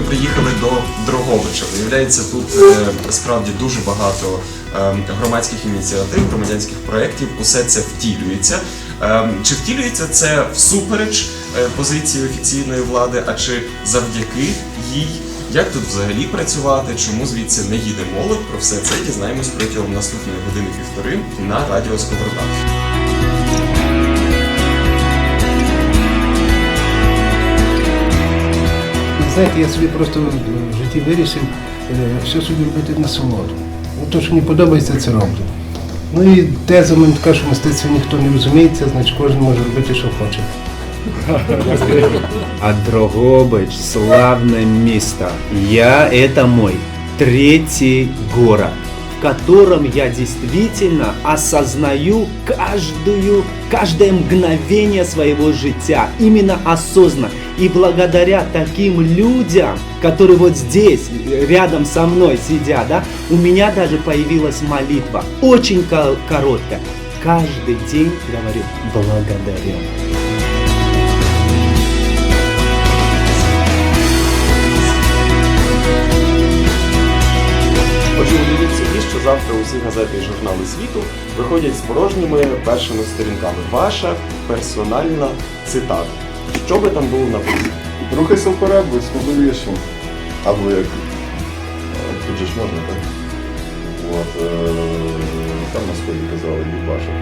приїхали до Дрогобича. Виявляється, тут е, справді дуже багато е, громадських ініціатив, громадянських проєктів. Усе це втілюється. Е, чи втілюється це всупереч позиції офіційної влади, а чи завдяки їй? Як тут взагалі працювати? Чому звідси не їде молодь? Про все це дізнаємось протягом наступної години півтори на радіо Сковорода. Знаєте, я собі просто в житті вирішив все собі робити на солоду. Ну, то, що мені подобається, це роблю. Ну і теза така, що мистецтво ніхто не розуміється, значить кожен може робити, що хоче. А Дрогобич – славне місто. Я – это мой третій город, котором я действительно осознаю каждую, каждое мгновение своего життя. Именно осознанно. И благодаря таким людям, которые вот здесь, рядом со мной сидят, да, у меня даже появилась молитва. Очень ко- короткая. Каждый день говорю благодарю. Що завтра усі газети і журнали світу виходять з порожніми першими сторінками. Ваша персональна цитата. Що би там було написано? Рухайся вперед, будь сміливішим. Або як. Тут же ж можна, так? От, е, там на сході казали, Любаша.